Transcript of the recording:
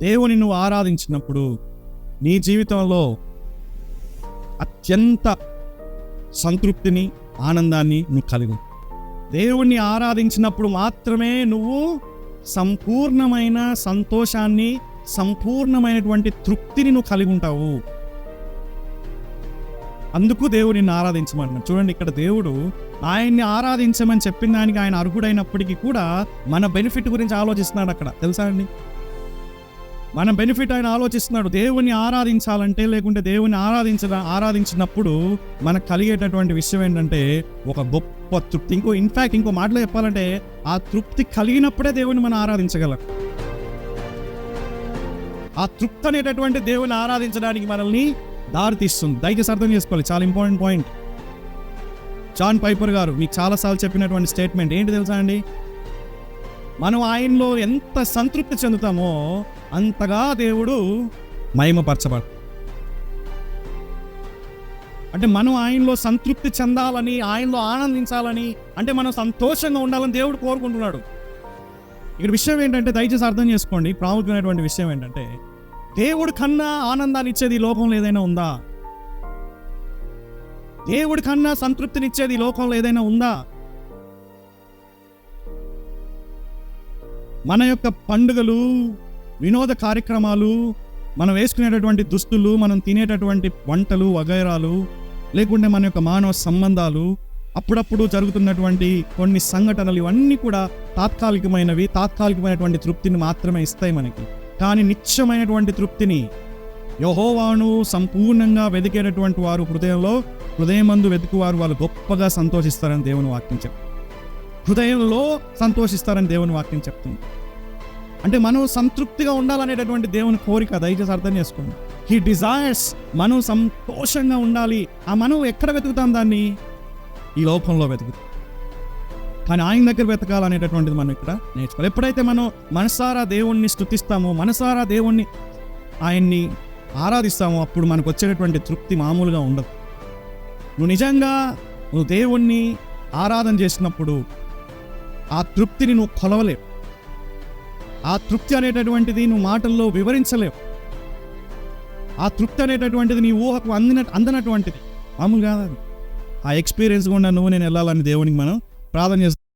దేవుని నువ్వు ఆరాధించినప్పుడు నీ జీవితంలో అత్యంత సంతృప్తిని ఆనందాన్ని నువ్వు కలిగి దేవుణ్ణి ఆరాధించినప్పుడు మాత్రమే నువ్వు సంపూర్ణమైన సంతోషాన్ని సంపూర్ణమైనటువంటి తృప్తిని నువ్వు కలిగి ఉంటావు. అందుకు దేవుడిని ఆరాధించమన్నాడు చూడండి ఇక్కడ దేవుడు ఆయన్ని ఆరాధించమని చెప్పిన దానికి ఆయన అర్హుడైనప్పటికీ కూడా మన బెనిఫిట్ గురించి ఆలోచిస్తున్నాడు అక్కడ. తెలుసా అండి? మనం బెనిఫిట్ ఆయన ఆలోచిస్తున్నాడు. దేవుని ఆరాధించాలంటే లేకుంటే దేవుని ఆరాధించ ఆరాధించినప్పుడు మనకు కలిగేటటువంటి విషయం ఏంటంటే ఒక గొప్ప తృప్తి. ఇంకో ఇన్ఫాక్ట్ ఇంకో మాటలో చెప్పాలంటే ఆ తృప్తి కలిగినప్పుడే దేవుని మనం ఆరాధించగలం. ఆ తృప్తి అనేటటువంటి దేవుని ఆరాధించడానికి మనల్ని దారి తీస్తుంది దయచేసి అర్థం చేసుకోవాలి. చాలా ఇంపార్టెంట్ పాయింట్ జాన్ పైపర్ గారు మీకు చాలాసార్లు చెప్పినటువంటి స్టేట్మెంట్ ఏంటి తెలుసా అండి? మనం ఆయనలో ఎంత సంతృప్తి చెందుతామో అంతగా దేవుడు మహిమపరచబడు. అంటే మనం ఆయనలో సంతృప్తి చెందాలని ఆయనలో ఆనందించాలని అంటే మనం సంతోషంగా ఉండాలని దేవుడు కోరుకుంటున్నాడు. ఇక్కడ విషయం ఏంటంటే దయచేసి అర్థం చేసుకోండి. ప్రాముఖ్యమైనటువంటి విషయం ఏంటంటే దేవుడి కన్నా ఆనందాన్ని ఇచ్చేది ఈ లోకంలో ఏదైనా ఉందా? దేవుడి కన్నా సంతృప్తినిచ్చేది ఈ లోకంలో ఏదైనా ఉందా? మన యొక్క పండుగలు వినోద కార్యక్రమాలు మనం వేసుకునేటటువంటి దుస్తులు మనం తినేటటువంటి వంటలు వగైరాలు లేకుంటే మన యొక్క మానవ సంబంధాలు అప్పుడప్పుడు జరుగుతున్నటువంటి కొన్ని సంఘటనలు ఇవన్నీ కూడా తాత్కాలికమైనవి తాత్కాలికమైనటువంటి తృప్తిని మాత్రమే ఇస్తాయి మనకి. కానీ నిత్యమైనటువంటి తృప్తిని యహోవాను సంపూర్ణంగా వెతికేటటువంటి వారు హృదయంలో హృదయమందు వెతుకువారు వాళ్ళు గొప్పగా సంతోషిస్తారని దేవుని వాక్యం హృదయంలో సంతోషిస్తారని దేవుని వాక్యం చెప్తుంది. అంటే మనం సంతృప్తిగా ఉండాలనేటటువంటి దేవుని కోరిక దయచేసి అర్థం చేసుకోండి. హీ డిజైర్స్ మనం సంతోషంగా ఉండాలి. ఆ మనం ఎక్కడ వెతుకుతాం దాన్ని? ఈ లోకంలో వెతుకుతాం. కానీ ఆయన దగ్గర వెతకాలనేటటువంటిది మనం ఇక్కడ నేర్చుకోవాలి. ఎప్పుడైతే మనం మనసారా దేవుణ్ణి స్థుతిస్తామో మనసారా దేవుణ్ణి ఆయన్ని ఆరాధిస్తామో అప్పుడు మనకు వచ్చేటటువంటి తృప్తి మామూలుగా ఉండదు. నువ్వు నిజంగా నువ్వు దేవుణ్ణి ఆరాధన చేసినప్పుడు ఆ తృప్తిని నువ్వు కొలవలేవు. ఆ తృప్తి అనేటటువంటిది నువ్వు మాటల్లో వివరించలేవు. ఆ తృప్తి అనేటటువంటిది నీ ఊహకు అందిన అందనటువంటిది. మామూలు కాదు ఆ ఎక్స్పీరియన్స్ గుండా నువ్వు నేను వెళ్ళాలని దేవునికి మనం ప్రార్థన చేస్తాం